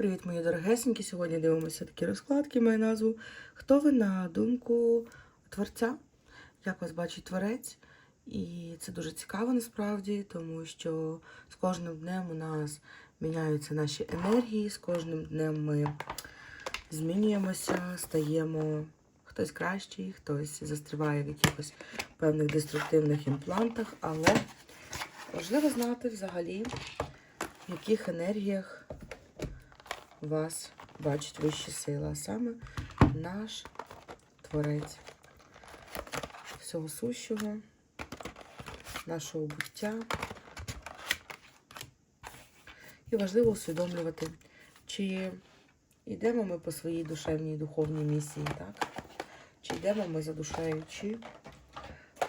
Привіт, мої дорогесенькі. Сьогодні дивимося такі розкладки, має назву. Хто ви на думку творця? Як вас бачить творець? І це дуже цікаво насправді, тому що з кожним днем у нас міняються наші енергії, з кожним днем ми змінюємося, стаємо хтось кращий, хтось застріває в якихось певних деструктивних імплантах, але важливо знати взагалі, в яких енергіях вас бачить вищі сили, а саме наш творець всього сущого, нашого буття. І важливо усвідомлювати, чи йдемо ми по своїй душевній духовній місії, так? Чи йдемо ми за душею, чи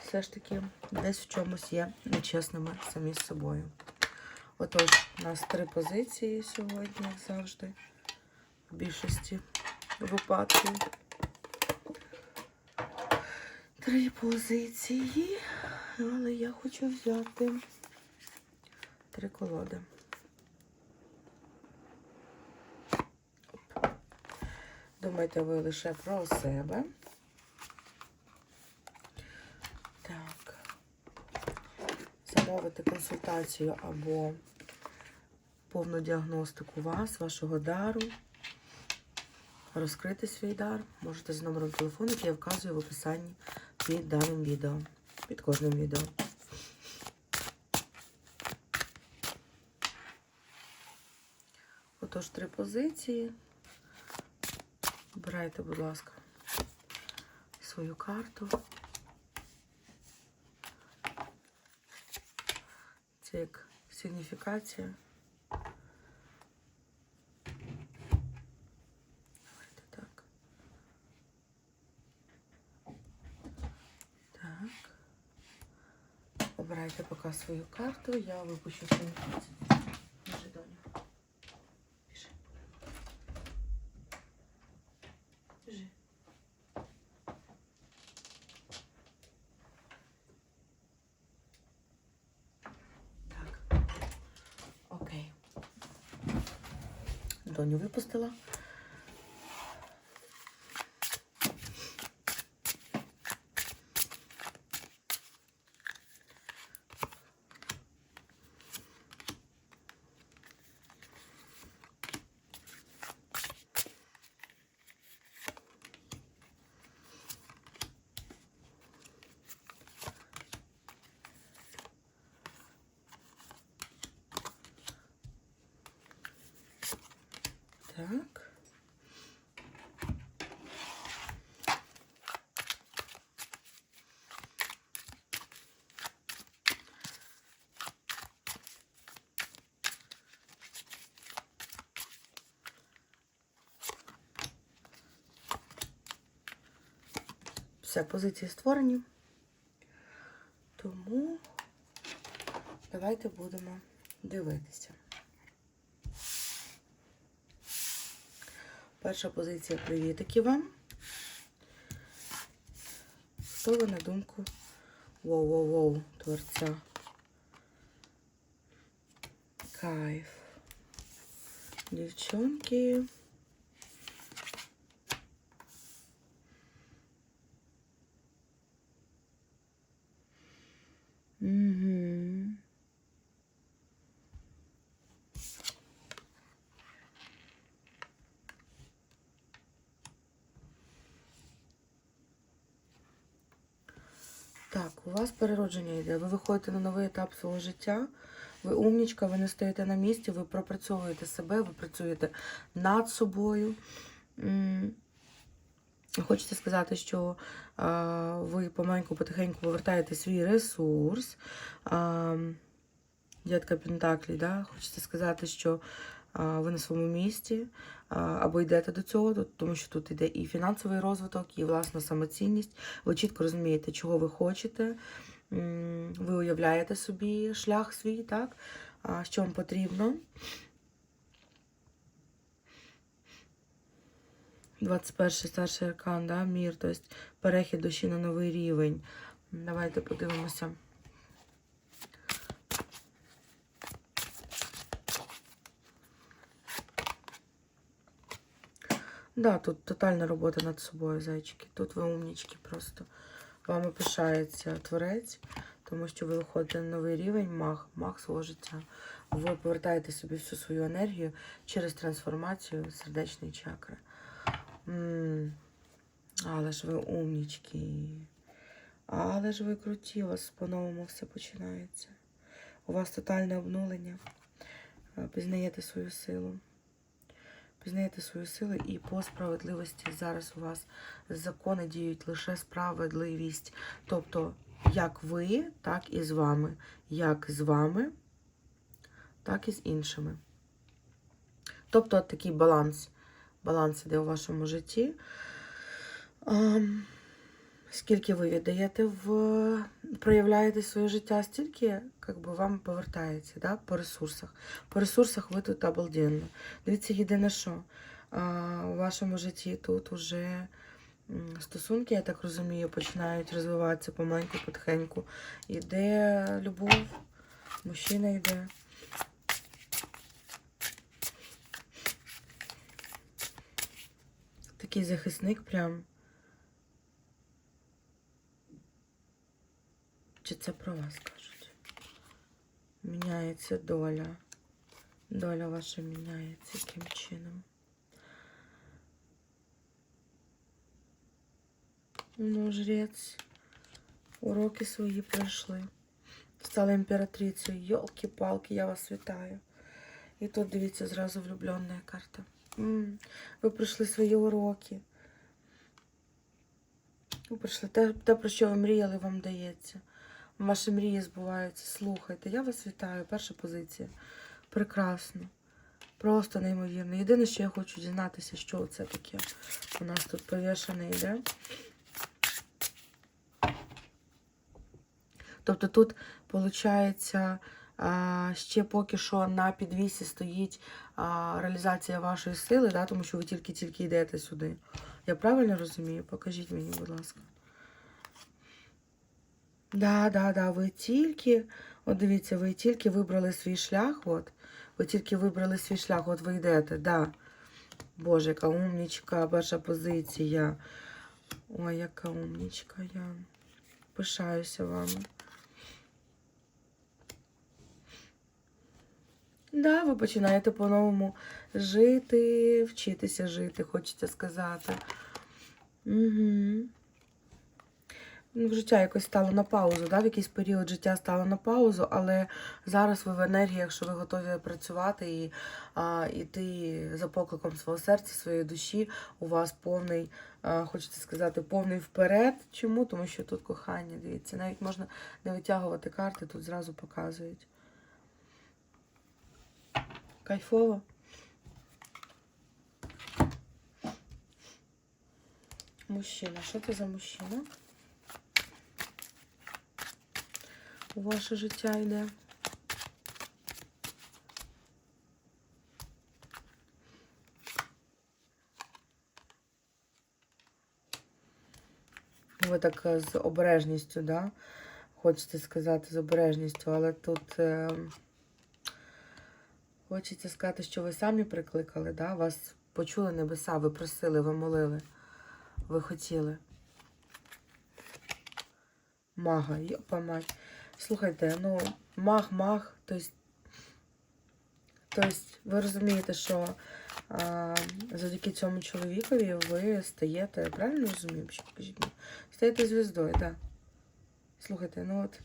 все ж таки десь в чомусь є нечесними самі з собою. Отож, у нас три позиції сьогодні, як завжди, в більшості випадків. Три позиції, але я хочу взяти три колоди. Думайте ви лише про себе. Так. Замовити консультацію або повну діагностику вас, вашого дару. Розкрити свій дар можете з номером телефону, який я вказую в описанні під даним відео, під кожним відео. Отож, три позиції. Обирайте, будь ласка, свою карту. Це як сигніфікація. Давайте так. Так. Обирайте свою карту. Я випущу свою карту. Біжи, доню. Біжи. Біжи. Окей. Доню випустила. Так. Все, позиції створені. Тому давайте будемо дивитися. Перша позиція привітики вам. Хто ви на думку воу-воу-воу, творця? Кайф. Дівчонки. Угу. Так, у вас переродження йде. Ви виходите на новий етап свого життя. Ви умнічка, ви не стоїте на місці, ви пропрацьовуєте себе, ви працюєте над собою. Хочете сказати, що а, ви помаленьку, потихеньку повертаєте свій ресурс. А, Дядька Пентаклі, да? хочете сказати, що ви на своєму місці або йдете до цього, тому що тут йде і фінансовий розвиток, і власна самоцінність. Ви чітко розумієте, чого ви хочете. Ви уявляєте собі шлях свій, так? Що вам потрібно. 21 старший аркан, да, мір, тобто перехід душі на новий рівень. Давайте подивимося. Да, тут тотальна робота над собою, зайчики. Тут ви умнічки просто. Вами пишається творець, тому що ви виходите на новий рівень маг, маг свого життя. Ви повертаєте собі всю свою енергію через трансформацію сердечної чакри. м але ж ви умнічки. Але ж ви круті, у вас по-новому все починається. У вас тотальне обнулення. Е, Пізнаєте свою силу. Пізнаєте свою силу і по справедливості зараз у вас закони діють лише справедливість. Тобто, як ви, так і з вами. Як з вами, так і з іншими. Тобто такий баланс. Баланс іде у вашому житті. Скільки ви віддаєте в проявляєте своє життя, стільки як би, вам повертається да, по ресурсах. По ресурсах ви тут обалденно. Дивіться, єдине що. А, у вашому житті тут уже стосунки, я так розумію, починають розвиватися помаленьку, потихеньку. Іде любов, мужчина йде. Такий захисник прям. Чи це про вас кажуть? Міняється доля. Доля ваша міняється яким чином. Ну, жрець. Уроки свої пройшли. Стала імператрицею. Йолки-палки, я вас вітаю. І тут, дивіться, зразу влюблена карта. М, Ви пройшли свої уроки. Ви пройшли те, те, про що ви мріяли, вам дається. Ваші мрії збуваються. Слухайте, я вас вітаю. Перша позиція. Прекрасно. Просто неймовірно. Єдине, що я хочу дізнатися, що це таке. У нас тут повішане йде. Тобто тут, виходить, ще поки що на підвісі стоїть реалізація вашої сили, да, тому що ви тільки-тільки йдете сюди. Я правильно розумію? Покажіть мені, будь ласка. Да, да, да, ви тільки, от дивіться, ви тільки вибрали свій шлях, от. Ви тільки вибрали свій шлях, от ви йдете, да. Боже, яка умнічка, перша позиція. Ой, яка умнічка я. Пишаюся вами. Да, ви починаєте по-новому жити, вчитися жити, хочеться сказати. Угу. Ну, життя якось стало на паузу, да? в якийсь період життя стало на паузу, але зараз ви в енергіях, що ви готові працювати і а, йти за покликом свого серця, своєї душі. У вас повний, а, хочеться сказати, повний вперед. Чому? Тому що тут кохання, дивіться, навіть можна не витягувати карти, тут зразу показують. Кайфово. Мужчина. Що це за мужчина? У ваше життя йде. Ви так е, з обережністю, да? Хочете сказати з обережністю, але тут е, хочеться сказати, що ви самі прикликали, да? Вас почули небеса, ви просили, ви молили, ви хотіли. Мага, йопа мать. Слухайте, ну, маг-маг, тобто, тобто ви розумієте, що а, завдяки цьому чоловікові ви стаєте, правильно розумію? Покажіть мені? Стаєте звіздою, так. Слухайте, ну от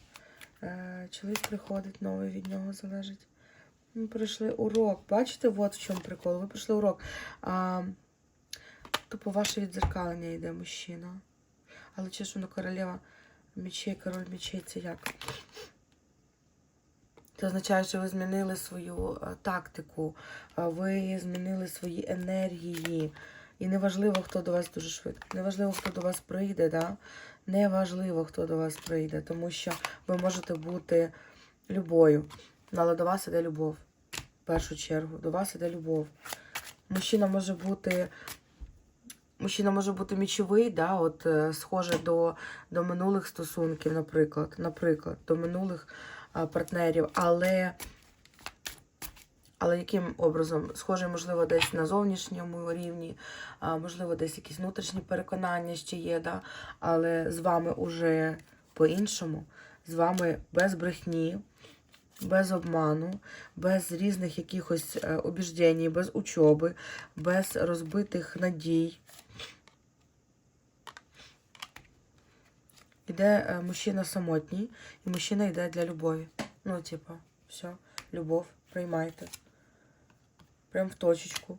е, чоловік приходить, новий від нього залежить. Ми пройшли урок. Бачите, от в чому прикол. Ви пройшли урок. А, тупо ваше відзеркалення йде мужчина. Але воно королева мечей, король мечей це як? Це означає, що ви змінили свою е, тактику, е, ви змінили свої енергії. І неважливо, хто до вас дуже швидко. Неважливо, хто до вас прийде, да? неважливо, хто до вас прийде, тому що ви можете бути любою. Але до вас іде любов. В першу чергу. До вас іде любов. Мужчина може бути. Мужчина може бути мічовий, да, от, е, схоже до, до минулих стосунків, наприклад, наприклад, до минулих партнерів, але Але яким образом? Схожий, можливо, десь на зовнішньому рівні, можливо, десь якісь внутрішні переконання ще є, да? але з вами уже по-іншому, з вами без брехні, без обману, без різних якихось е, обіждень, без учоби, без розбитих надій. Іде е, мужчина самотній, і мужчина йде для любові. Ну, типа, все, любов, приймайте. Прям в точечку.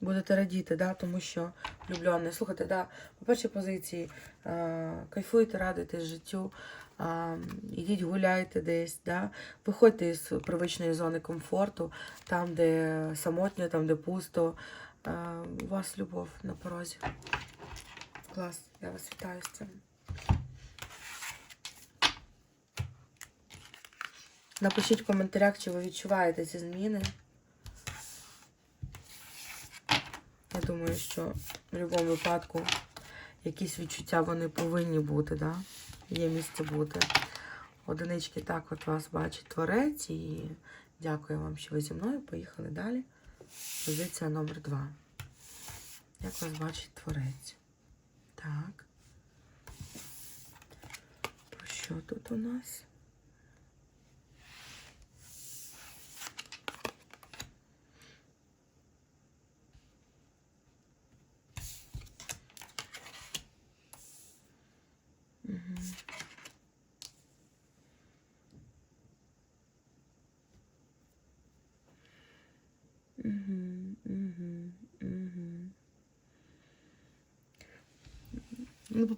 Будете радіти, да, тому що влюблений. Слухайте, да, по першій позиції е, кайфуйте, радуйтесь життю, е, ідіть гуляйте десь, да, виходьте із привичної зони комфорту, там, де самотньо, там, де пусто. Е, у вас любов на порозі. Клас, я вас вітаю з цим. Напишіть в коментарях, чи ви відчуваєте ці зміни. Я думаю, що в будь-якому випадку якісь відчуття вони повинні бути, да? Є місце бути. Одинички так от вас бачить творець і дякую вам, що ви зі мною. Поїхали далі. Позиція номер два. Як вас бачить творець? Так. Про що тут у нас?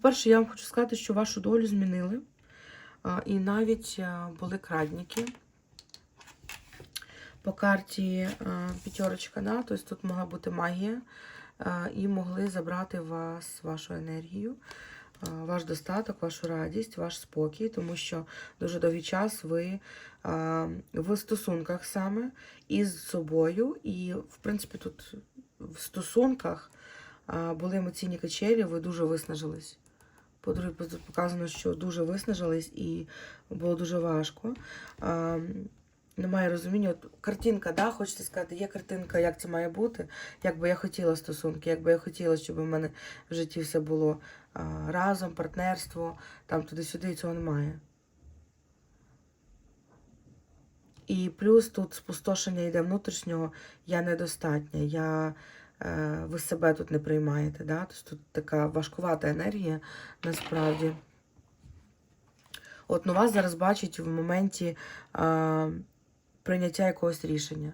По-перше, я вам хочу сказати, що вашу долю змінили. І навіть були крадники. По карті п'ятерочка, да? тобто тут могла бути магія, і могли забрати вас, вашу енергію, ваш достаток, вашу радість, ваш спокій, тому що дуже довгий час ви в стосунках саме із собою, і, в принципі, тут в стосунках були емоційні качелі, ви дуже виснажились. По-друге, показано, що дуже виснажились і було дуже важко. А, немає розуміння. От картинка, да, хочете сказати, є картинка, як це має бути, як би я хотіла стосунки, як би я хотіла, щоб у мене в житті все було а, разом, партнерство, там туди-сюди, і цього немає. І плюс тут спустошення йде внутрішнього, я недостатня, я, ви себе тут не приймаєте. Да? Тобто тут така важкувата енергія насправді. От ну вас зараз бачить в моменті е, прийняття якогось рішення,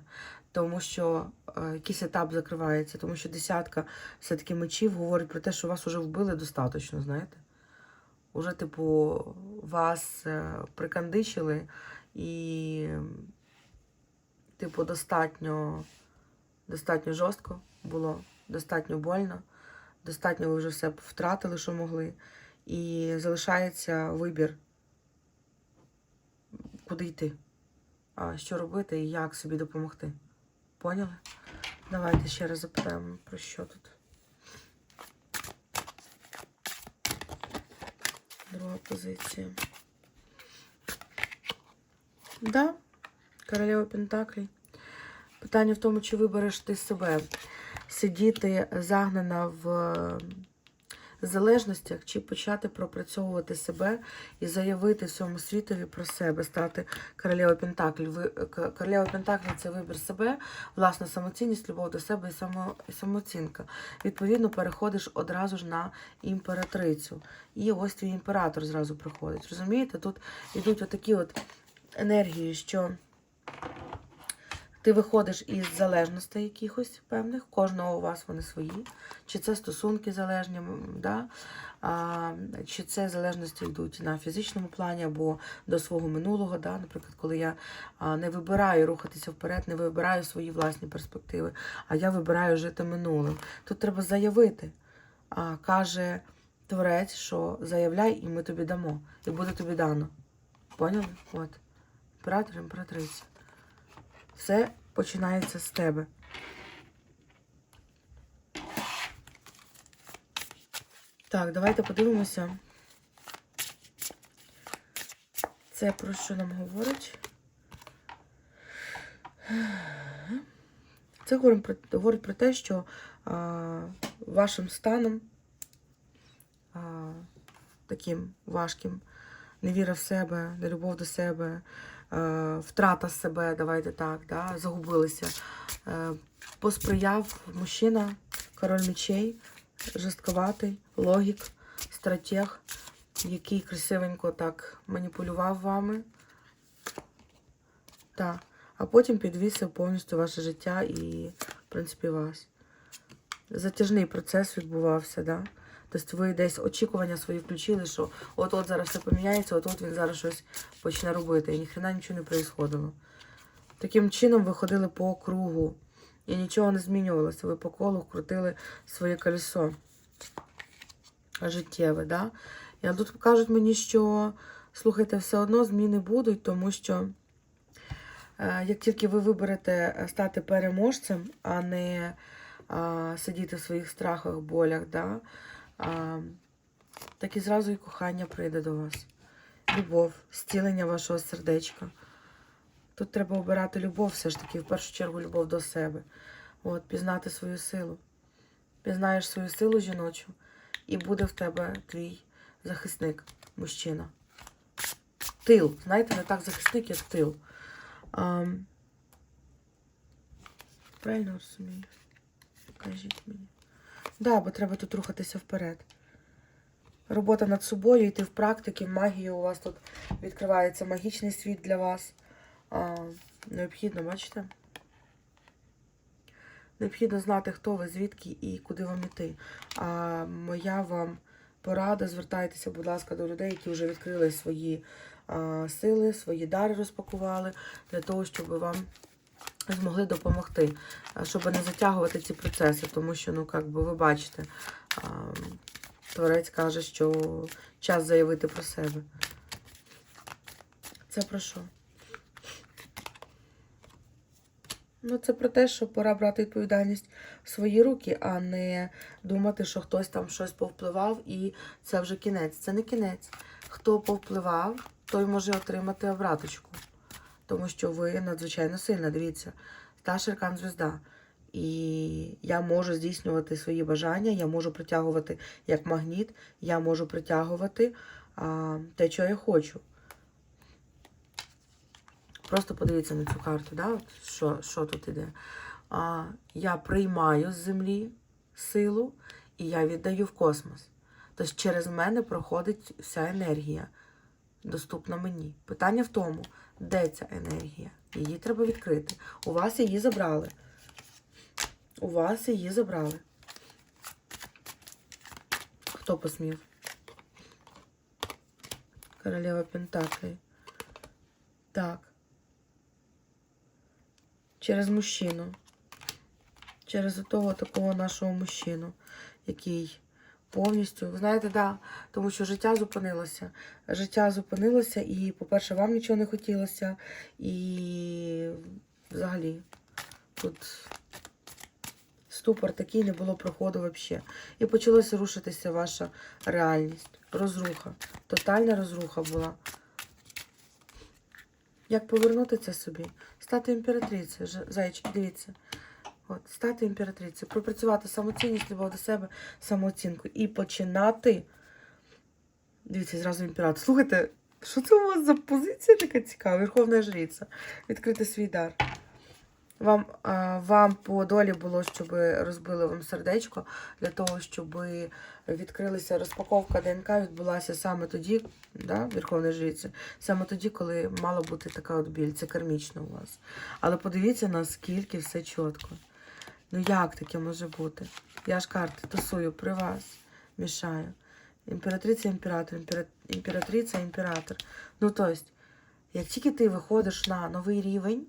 тому що е, якийсь етап закривається, тому що десятка все-таки мечів говорить про те, що вас вже вбили достатньо, знаєте? Уже, типу, вас е, прикандичили і, типу, достатньо, достатньо жорстко було, достатньо больно, достатньо ви вже все втратили, що могли. І залишається вибір, куди йти, що робити і як собі допомогти. Поняли? Давайте ще раз запитаємо, про що тут. Друга позиція. Да, королева Пентаклей. Питання в тому, чи вибереш ти себе сидіти загнана в залежностях, чи почати пропрацьовувати себе і заявити всьому світові про себе, стати королевою Пентаклі. Ви, королева Пентаклі це вибір себе, власна самоцінність, любов до себе і, само, і самооцінка. Відповідно, переходиш одразу ж на імператрицю. І ось твій імператор зразу приходить. Розумієте? Тут йдуть отакі от енергії, що ти виходиш із залежностей якихось певних, кожного у вас вони свої. Чи це стосунки залежні, да? а, чи це залежності йдуть на фізичному плані або до свого минулого. Да? Наприклад, коли я не вибираю рухатися вперед, не вибираю свої власні перспективи, а я вибираю жити минулим. Тут треба заявити. А, каже творець, що заявляй, і ми тобі дамо. І буде тобі дано. Поняли? От. Імператор, імператриця. Все починається з тебе. Так, давайте подивимося. Це про що нам говорить? Це говорить про, говорить про те, що а, вашим станом а, таким важким, невіра в себе, нелюбов до себе, втрата себе, давайте так, да, загубилися. Е, посприяв мужчина, король мечей, жорстковатий, логік, стратег, який красивенько так маніпулював вами. Так. А потім підвісив повністю ваше життя і, в принципі, вас. Затяжний процес відбувався, да? Тобто ви десь очікування свої включили, що от-от зараз все поміняється, от-от він зараз щось почне робити. І ніхрена нічого не происходило. Таким чином ви ходили по кругу. І нічого не змінювалося. Ви по колу крутили своє колесо життєве, да? І тут кажуть мені, що слухайте, все одно зміни будуть, тому що е, як тільки ви виберете е, стати переможцем, а не а, сидіти в своїх страхах, болях, да? Так і зразу і кохання прийде до вас. Любов, зцілення вашого сердечка. Тут треба обирати любов, все ж таки, в першу чергу, любов до себе. От, пізнати свою силу. Пізнаєш свою силу жіночу, і буде в тебе твій захисник, мужчина. Тил. Знаєте, не так захисник, як тил. А, правильно розумію? Кажіть мені. Да, бо треба тут рухатися вперед. Робота над собою, йти в практики, в магію. У вас тут відкривається магічний світ для вас. А, необхідно, бачите? Необхідно знати, хто ви, звідки і куди вам іти. А моя вам порада, звертайтеся, будь ласка, до людей, які вже відкрили свої а, сили, свої дари розпакували, для того, щоб вам змогли допомогти, щоб не затягувати ці процеси, тому що, ну, як би ви бачите, творець каже, що час заявити про себе. Це про що? Ну, це про те, що пора брати відповідальність в свої руки, а не думати, що хтось там щось повпливав і це вже кінець. Це не кінець. Хто повпливав, той може отримати обраточку. Тому що ви надзвичайно сильна. Дивіться, старший аркан звезда. І я можу здійснювати свої бажання, я можу притягувати як магніт, я можу притягувати а, те, що я хочу. Просто подивіться на цю карту, да? От що, що тут іде. А, я приймаю з землі силу і я віддаю в космос. Тобто через мене проходить вся енергія, доступна мені. Питання в тому, де ця енергія? Її треба відкрити. У вас її забрали. У вас її забрали. Хто посмів? Королева Пентаклей. Так. Через мужчину. Через того такого нашого мужчину, який повністю, ви знаєте, да, тому що життя зупинилося. Життя зупинилося, і, по-перше, вам нічого не хотілося, і взагалі тут ступор такий не було проходу взагалі. І почалося рушитися ваша реальність. Розруха. Тотальна розруха була. Як повернути це собі? Стати імператрицею, зайчики, дивіться. От, стати імператрицею, пропрацювати самоцінність, любов до себе, самооцінку і починати. Дивіться, зразу імператор. Слухайте, що це у вас за позиція така цікава? Верховна жриця. Відкрити свій дар. Вам, а, вам по долі було, щоб розбили вам сердечко, для того, щоб відкрилася розпаковка ДНК, відбулася саме тоді, да, Верховної жриці, саме тоді, коли мала бути така от біль. Це кармічно у вас. Але подивіться, наскільки все чітко. Ну як таке може бути? Я ж карти тасую при вас, мішаю. Імператриця, імператор, імператриця, імператор. Ну, тобто, як тільки ти виходиш на новий рівень,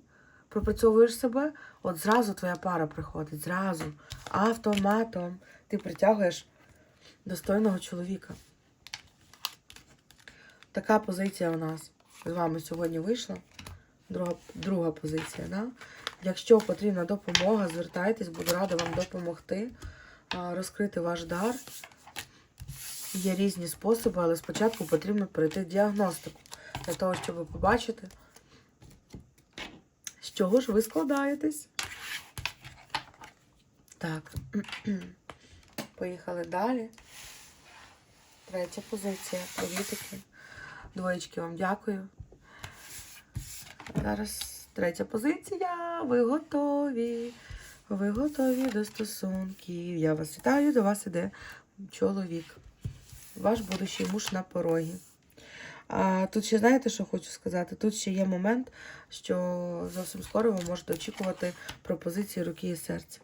пропрацьовуєш себе, от зразу твоя пара приходить, зразу, автоматом. Ти притягуєш достойного чоловіка. Така позиція у нас з вами сьогодні вийшла. Друга, друга позиція. Да? Якщо потрібна допомога, звертайтесь, буду рада вам допомогти розкрити ваш дар. Є різні способи, але спочатку потрібно пройти діагностику. для того, щоб побачити, з чого ж ви складаєтесь. Так, поїхали далі. Третя позиція. Привітики. Двоєчки вам дякую. Зараз третя позиція. Ви готові. Ви готові до стосунків. Я вас вітаю, до вас іде чоловік. Ваш будущий муж на порогі. А тут ще знаєте, що хочу сказати? Тут ще є момент, що зовсім скоро ви можете очікувати пропозиції руки і серця.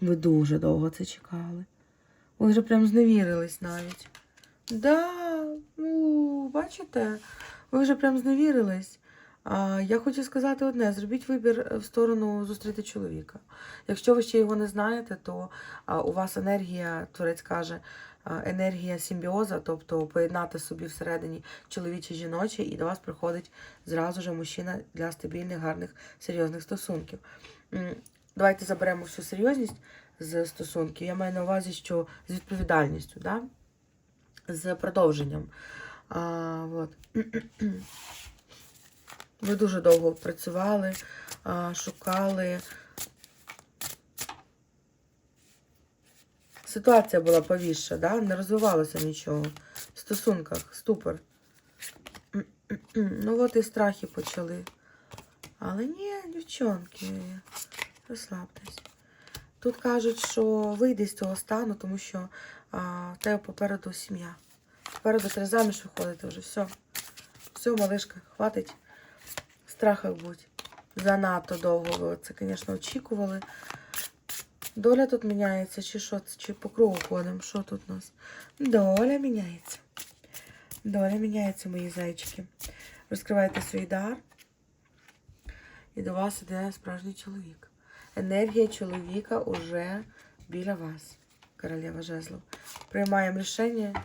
Ви дуже довго це чекали. Ви вже прям зневірились навіть. Да, ну, бачите, ви вже прям зневірились. Я хочу сказати одне: зробіть вибір в сторону зустріти чоловіка. Якщо ви ще його не знаєте, то у вас енергія, творець каже, енергія симбіоза, тобто поєднати собі всередині чоловіче жіноче, і до вас приходить зразу же мужчина для стабільних, гарних, серйозних стосунків. Давайте заберемо всю серйозність з стосунків. Я маю на увазі, що з відповідальністю, да? з продовженням. А, от. Ви дуже довго працювали, шукали. Ситуація була повіша, да? не розвивалося нічого. В стосунках, ступор. Ну от і страхи почали. Але ні, дівчонки, розслабтесь. Тут кажуть, що вийди з цього стану, тому що а, в тебе попереду сім'я. Попереду треба заміж виходити вже. Все. Все, малишка, хватить страхах будь. Занадто довго ви це, звісно, очікували. Доля тут міняється, чи що, чи по кругу ходимо? Що тут у нас? Доля міняється. Доля міняється, мої зайчики. Розкривайте свій дар. І до вас іде справжній чоловік. Енергія чоловіка уже біля вас, королева жезлов. Приймаємо рішення,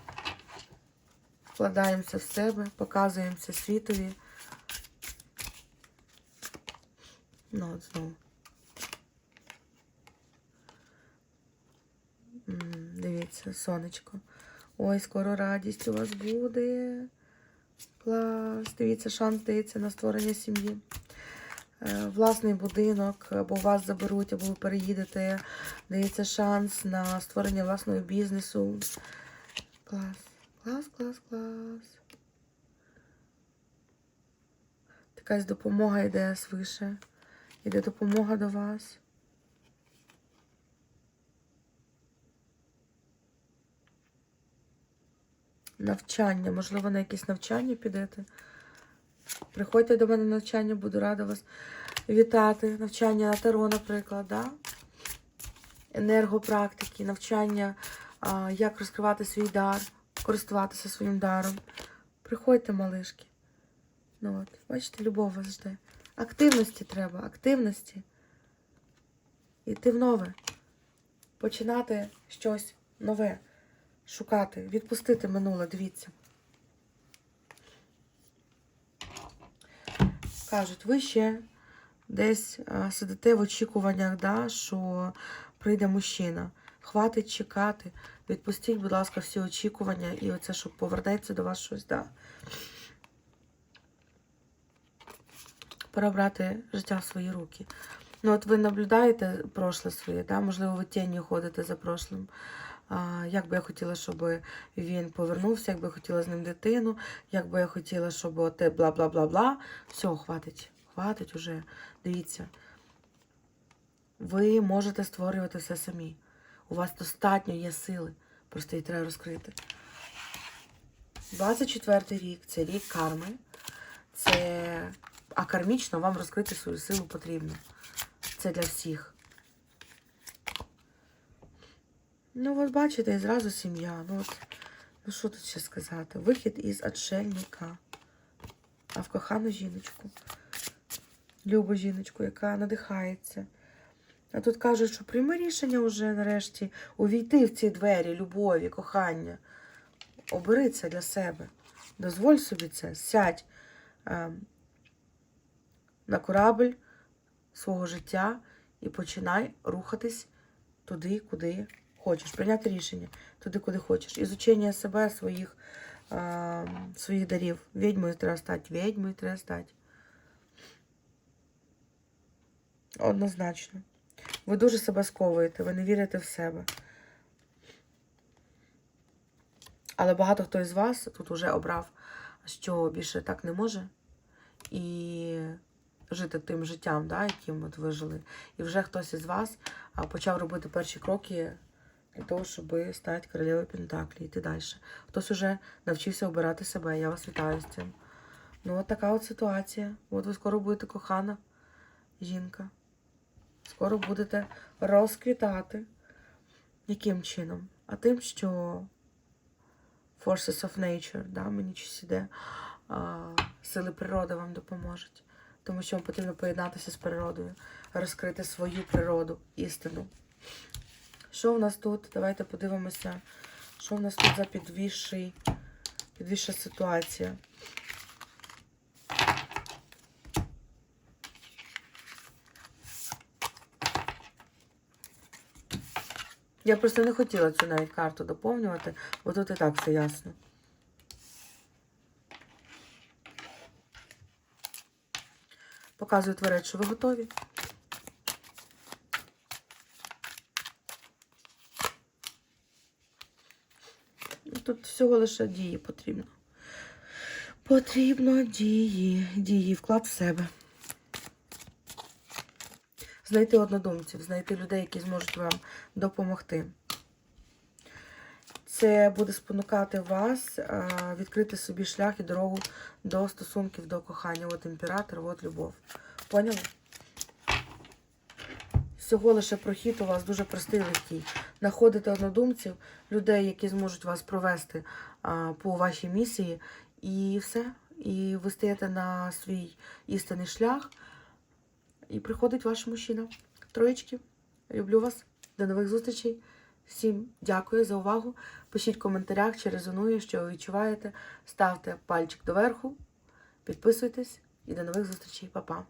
вкладаємося в себе, показуємося світові. Ну, от Дивіться, сонечко. Ой, скоро радість у вас буде. Клас. Дивіться, шанс дається на створення сім'ї. Е, Власний будинок, або вас заберуть, або ви переїдете. Дається шанс на створення власного бізнесу. Клас. Клас, клас, клас. Якась допомога йде свише. Іде допомога до вас. Навчання. Можливо, на якесь навчання підете. Приходьте до мене на навчання, буду рада вас вітати. Навчання на таро, наприклад, да? енергопрактики, навчання, а, як розкривати свій дар, користуватися своїм даром. Приходьте, малишки. Ну от, бачите, любов вас жде. Активності треба, активності. Йти в нове. Починати щось нове. Шукати, відпустити минуле, дивіться. Кажуть, ви ще десь а, сидите в очікуваннях, да, що прийде мужчина. Хватить чекати. Відпустіть, будь ласка, всі очікування і оце, щоб повернеться до вас щось, да. Пора брати життя в свої руки. Ну, от ви наблюдаєте прошле своє, да? можливо, ви тінню ходите за прошлим. А, як би я хотіла, щоб він повернувся, як би я хотіла з ним дитину, як би я хотіла, щоб оте бла-бла-бла-бла. Все, хватить, хватить уже. Дивіться. Ви можете створювати все самі. У вас достатньо є сили. Просто її треба розкрити. 24 рік це рік карми. Це а кармічно вам розкрити свою силу потрібно. Це для всіх. Ну, от бачите, і зразу сім'я. Ну, от, ну що тут ще сказати? Вихід із отшельника. А в кохану жіночку. Любу жіночку, яка надихається. А тут кажуть, що прийми рішення вже нарешті увійти в ці двері любові, кохання. Обери це для себе. Дозволь собі це, сядь ем, на корабль свого життя і починай рухатись туди, куди хочеш. Прийняти рішення туди, куди хочеш. Ізучення себе, своїх а, своїх дарів. Відьмою треба стати, відьмою треба стати. Однозначно. Ви дуже себе сковуєте, ви не вірите в себе. Але багато хто із вас тут вже обрав, що більше так не може. І жити тим життям, да, яким от ви жили. І вже хтось із вас почав робити перші кроки для того, щоб стати королевою Пентаклі, йти далі. Хтось уже навчився обирати себе. Я вас вітаю з цим. Ну, от така от ситуація. От ви скоро будете кохана жінка. Скоро будете розквітати. Яким чином? А тим, що Forces of Nature, да, мені щось іде, а, сили природи вам допоможуть. Тому що вам потрібно поєднатися з природою, розкрити свою природу, істину. Що в нас тут? Давайте подивимося, що в нас тут за підвіший, підвіша ситуація. Я просто не хотіла цю навіть карту доповнювати, бо тут і так все ясно. Показую творець, що ви готові. Тут всього лише дії потрібно. Потрібно дії, дії, вклад в себе. Знайти однодумців, знайти людей, які зможуть вам допомогти. Це буде спонукати вас відкрити собі шлях і дорогу до стосунків, до кохання. От імператор, от любов. Поняли? Всього лише прохід у вас дуже простий легкий. Находите однодумців, людей, які зможуть вас провести по вашій місії, і все. І ви стаєте на свій істинний шлях. І приходить ваш мужчина. Троєчки. Люблю вас. До нових зустрічей. Всім дякую за увагу. Пишіть в коментарях, чи резонує, що ви відчуваєте. Ставте пальчик доверху, підписуйтесь і до нових зустрічей. Па-па.